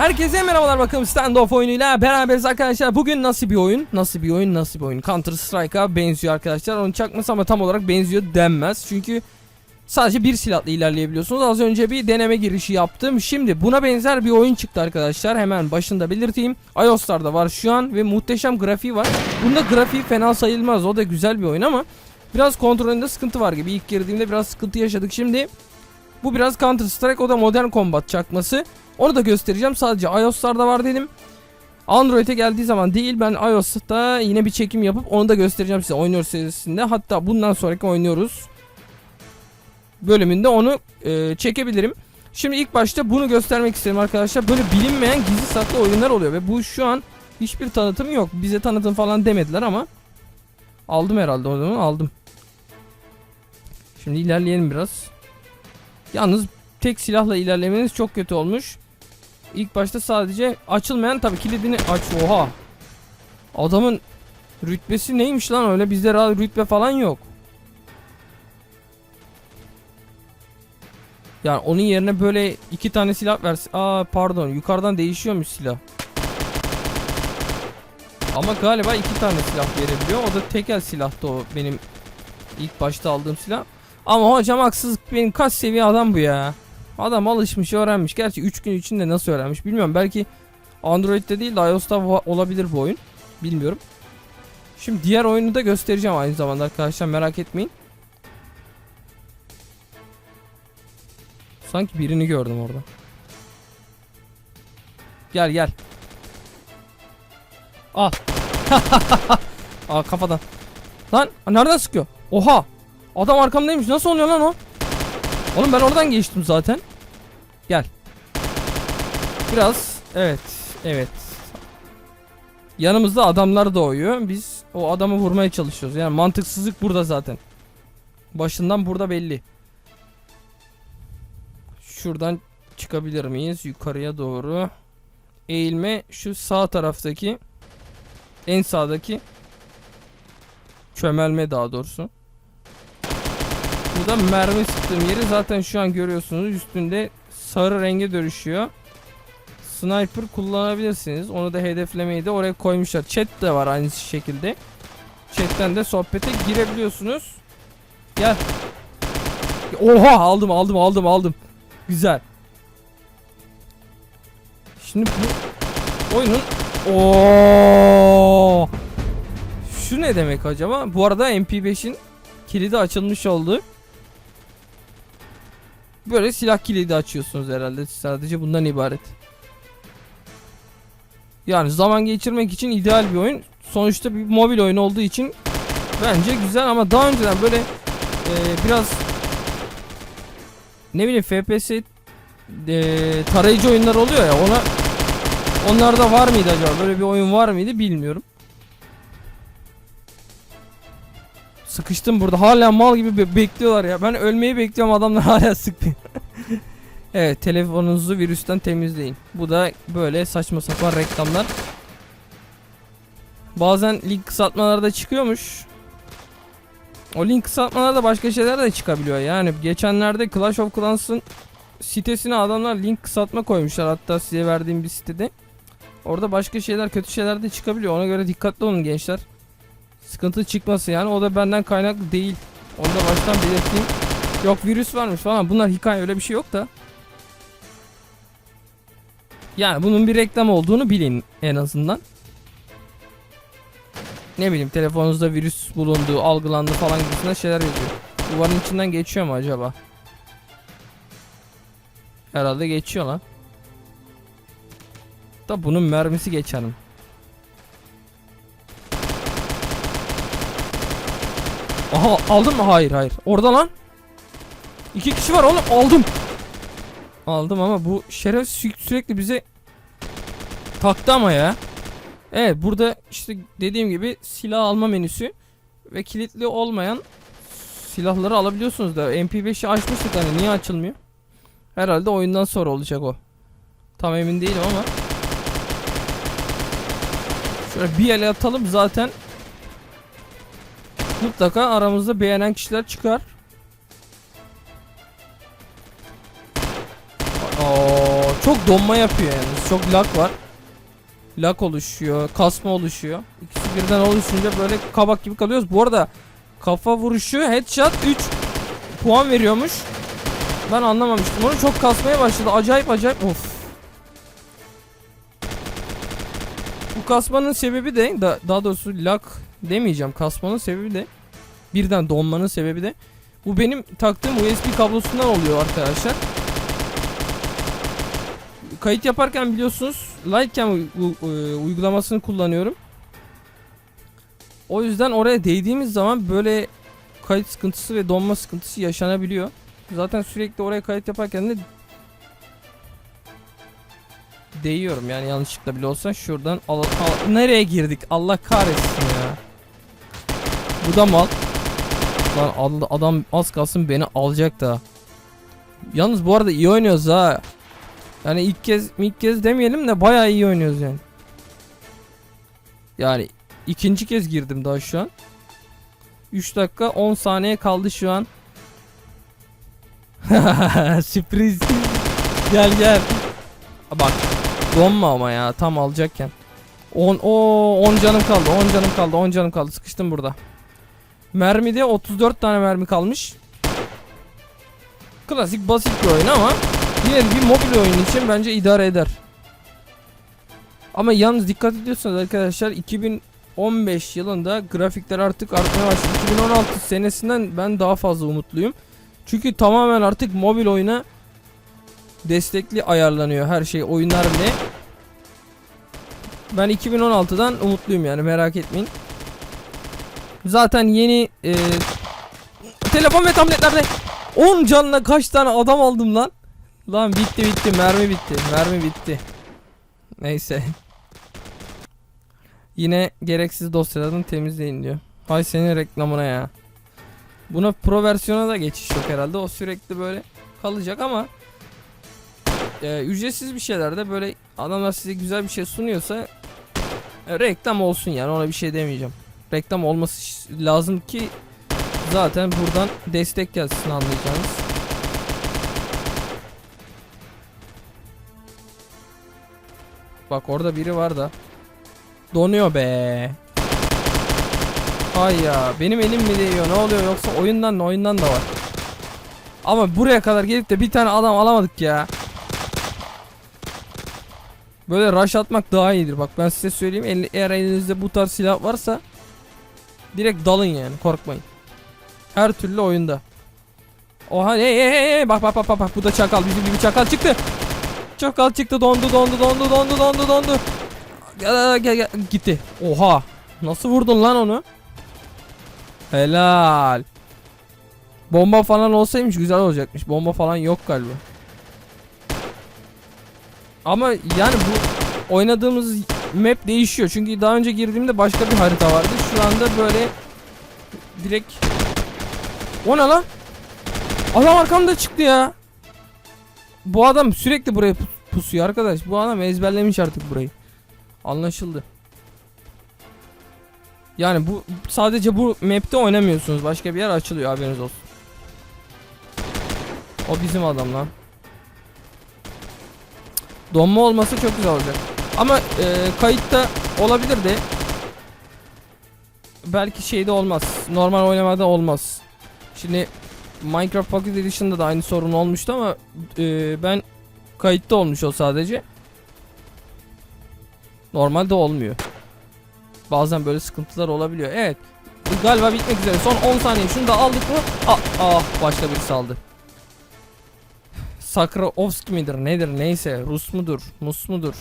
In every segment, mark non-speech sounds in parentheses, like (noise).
Herkese merhabalar bakalım standoff oyunuyla beraberiz arkadaşlar. Bugün nasıl bir oyun? Nasıl bir oyun? Nasıl bir oyun? Counter Strike'a benziyor arkadaşlar. Onu çakması ama tam olarak benziyor denmez. Çünkü sadece bir silahla ilerleyebiliyorsunuz. Az önce bir deneme girişi yaptım. Şimdi buna benzer bir oyun çıktı arkadaşlar. Hemen başında belirteyim. iOS'larda var şu an ve muhteşem grafiği var. Bunda grafiği fena sayılmaz. O da güzel bir oyun ama biraz kontrolünde sıkıntı var gibi. İlk girdiğimde biraz sıkıntı yaşadık. Şimdi bu biraz Counter Strike o da Modern Combat çakması. Onu da göstereceğim. Sadece iOS'larda var dedim. Android'e geldiği zaman değil ben iOS'ta yine bir çekim yapıp onu da göstereceğim size oynuyor serisinde. Hatta bundan sonraki oynuyoruz bölümünde onu e, çekebilirim. Şimdi ilk başta bunu göstermek istedim arkadaşlar. Böyle bilinmeyen gizli saklı oyunlar oluyor ve bu şu an hiçbir tanıtım yok. Bize tanıtım falan demediler ama aldım herhalde o zaman aldım. Şimdi ilerleyelim biraz. Yalnız tek silahla ilerlemeniz çok kötü olmuş. İlk başta sadece açılmayan tabii kilidini aç. Oha. Adamın rütbesi neymiş lan öyle bizde rütbe falan yok. Yani onun yerine böyle iki tane silah versin. Aa pardon yukarıdan değişiyormuş silah. Ama galiba iki tane silah verebiliyor. O da tekel silahtı o benim ilk başta aldığım silah. Ama hocam haksızlık benim kaç seviye adam bu ya. Adam alışmış öğrenmiş. Gerçi 3 gün içinde nasıl öğrenmiş bilmiyorum. Belki Android'de değil de iOS'ta olabilir bu oyun. Bilmiyorum. Şimdi diğer oyunu da göstereceğim aynı zamanda arkadaşlar merak etmeyin. Sanki birini gördüm orada. Gel gel. Al. (laughs) Aa kafadan. Lan nereden sıkıyor? Oha. Adam arkamdaymış. Nasıl oluyor lan o? Oğlum ben oradan geçtim zaten. Gel. Biraz evet. Evet. Yanımızda adamlar doğuyor. Biz o adamı vurmaya çalışıyoruz. Yani mantıksızlık burada zaten. Başından burada belli. Şuradan çıkabilir miyiz? Yukarıya doğru. Eğilme şu sağ taraftaki en sağdaki çömelme daha doğrusu. Burada mermi sıktığım yeri zaten şu an görüyorsunuz. Üstünde sarı renge dönüşüyor. Sniper kullanabilirsiniz. Onu da hedeflemeyi de oraya koymuşlar. Chat de var aynı şekilde. Chat'ten de sohbete girebiliyorsunuz. Gel. Oha aldım aldım aldım aldım. Güzel. Şimdi bu oyunun Oo! Şu ne demek acaba? Bu arada MP5'in kilidi açılmış oldu. Böyle silah kilidi açıyorsunuz herhalde. Sadece bundan ibaret. Yani zaman geçirmek için ideal bir oyun. Sonuçta bir mobil oyun olduğu için bence güzel ama daha önceden böyle e, biraz ne bileyim FPS e, tarayıcı oyunlar oluyor ya ona onlarda var mıydı acaba böyle bir oyun var mıydı bilmiyorum. Sıkıştım burada hala mal gibi be- bekliyorlar ya ben ölmeyi bekliyorum adamlar hala (laughs) sıkmıyor. evet telefonunuzu virüsten temizleyin. Bu da böyle saçma sapan reklamlar. Bazen link kısaltmaları da çıkıyormuş. O link kısaltmalarda başka şeyler de çıkabiliyor. Yani geçenlerde Clash of Clans'ın sitesine adamlar link kısaltma koymuşlar. Hatta size verdiğim bir sitede. Orada başka şeyler, kötü şeyler de çıkabiliyor. Ona göre dikkatli olun gençler. Sıkıntı çıkmasın yani. O da benden kaynaklı değil. Onu da baştan belirteyim. Yok virüs varmış falan. Bunlar hikaye öyle bir şey yok da. Yani bunun bir reklam olduğunu bilin en azından ne bileyim telefonunuzda virüs bulundu, algılandı falan gibisinden şeyler yazıyor. Duvarın içinden geçiyor mu acaba? Herhalde geçiyor lan. Da bunun mermisi geçerim. Aha aldın mı? Hayır hayır. Orada lan. İki kişi var oğlum aldım. Aldım ama bu şeref sü- sürekli bize taktı ama ya. Evet burada işte dediğim gibi silah alma menüsü ve kilitli olmayan silahları alabiliyorsunuz da MP5'i açmıştık hani niye açılmıyor? Herhalde oyundan sonra olacak o. Tam emin değilim ama. Şöyle bir ele atalım zaten mutlaka aramızda beğenen kişiler çıkar. Oo çok donma yapıyor yani. Çok lag var. Lag oluşuyor, kasma oluşuyor. İkisi birden oluşunca böyle kabak gibi kalıyoruz. Bu arada kafa vuruşu headshot 3 puan veriyormuş. Ben anlamamıştım onu. Çok kasmaya başladı. Acayip acayip. Of. Bu kasmanın sebebi de da, daha doğrusu lag demeyeceğim. Kasmanın sebebi de birden donmanın sebebi de bu benim taktığım USB kablosundan oluyor arkadaşlar. Kayıt yaparken biliyorsunuz Lightcam e, uygulamasını kullanıyorum. O yüzden oraya değdiğimiz zaman böyle kayıt sıkıntısı ve donma sıkıntısı yaşanabiliyor. Zaten sürekli oraya kayıt yaparken de değiyorum yani yanlışlıkla bile olsa şuradan al, al- nereye girdik Allah kahretsin ya. Bu da mal. Lan ad- adam az kalsın beni alacak da. Yalnız bu arada iyi oynuyoruz ha. Yani ilk kez ilk kez demeyelim de bayağı iyi oynuyoruz yani. Yani ikinci kez girdim daha şu an. 3 dakika 10 saniye kaldı şu an. (laughs) Sürpriz. gel gel. Bak donma ama ya tam alacakken. 10 o 10 canım kaldı. 10 canım kaldı. 10 canım kaldı. Sıkıştım burada. Mermide 34 tane mermi kalmış. Klasik basit bir oyun ama yine bir mobil oyun için bence idare eder. Ama yalnız dikkat ediyorsanız arkadaşlar 2015 yılında grafikler artık artmaya başladı. 2016 senesinden ben daha fazla umutluyum. Çünkü tamamen artık mobil oyuna destekli ayarlanıyor her şey oyunlar bile. Ben 2016'dan umutluyum yani merak etmeyin. Zaten yeni e, telefon ve tabletlerde 10 canla kaç tane adam aldım lan. Lan bitti bitti mermi bitti mermi bitti. Neyse. Yine gereksiz dosyalarını temizleyin diyor. Hay senin reklamına ya. Buna pro versiyona da geçiş yok herhalde. O sürekli böyle kalacak ama e, ücretsiz bir şeylerde böyle adamlar size güzel bir şey sunuyorsa e, reklam olsun yani ona bir şey demeyeceğim. Reklam olması lazım ki zaten buradan destek gelsin anlayacağınız. Bak orada biri var da. Donuyor be. Hay ya benim elim mi değiyor ne oluyor yoksa oyundan da oyundan da var. Ama buraya kadar gelip de bir tane adam alamadık ya. Böyle rush atmak daha iyidir bak ben size söyleyeyim El- eğer elinizde bu tarz silah varsa direkt dalın yani korkmayın. Her türlü oyunda. Oha hey hey hey bak bak bak bak bak bu da çakal bizim gibi çakal çıktı. Çakal çıktı dondu dondu dondu dondu dondu dondu. Gel gel gel gitti. Oha nasıl vurdun lan onu? Helal. Bomba falan olsaymış güzel olacakmış. Bomba falan yok galiba. Ama yani bu oynadığımız map değişiyor. Çünkü daha önce girdiğimde başka bir harita vardı. Şu anda böyle direkt O ne lan? Adam arkamda çıktı ya. Bu adam sürekli buraya pus- pusuyor arkadaş. Bu adam ezberlemiş artık burayı. Anlaşıldı. Yani bu sadece bu map'te oynamıyorsunuz. Başka bir yer açılıyor haberiniz olsun. O bizim adam lan. Donma olması çok güzel olacak. Ama e, kayıtta olabilir de belki şeyde olmaz. Normal oynamada olmaz. Şimdi Minecraft Pocket Edition'da da aynı sorun olmuştu ama e, ben kayıtta olmuş o sadece. Normalde olmuyor. Bazen böyle sıkıntılar olabiliyor. Evet. Galiba bitmek üzere. Son 10 saniye. Şunu da aldık mı? Ah, ah başka birisi aldı. Sakrovski midir nedir neyse Rus mudur Mus mudur?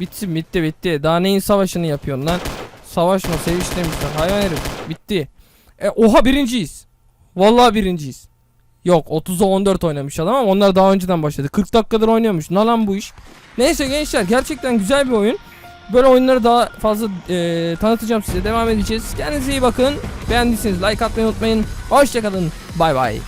Bitsin bitti bitti. Daha neyin savaşını yapıyorsun lan? Savaşma seviş demişler hayvan herif bitti. E, Oha birinciyiz. Vallahi birinciyiz. Yok 30'a 14 oynamış adam ama onlar daha önceden başladı. 40 dakikadır oynuyormuş. Ne lan bu iş? Neyse gençler gerçekten güzel bir oyun Böyle oyunları daha fazla e, tanıtacağım size. Devam edeceğiz. Kendinize iyi bakın. Beğendiyseniz like atmayı unutmayın. Hoşçakalın bay bay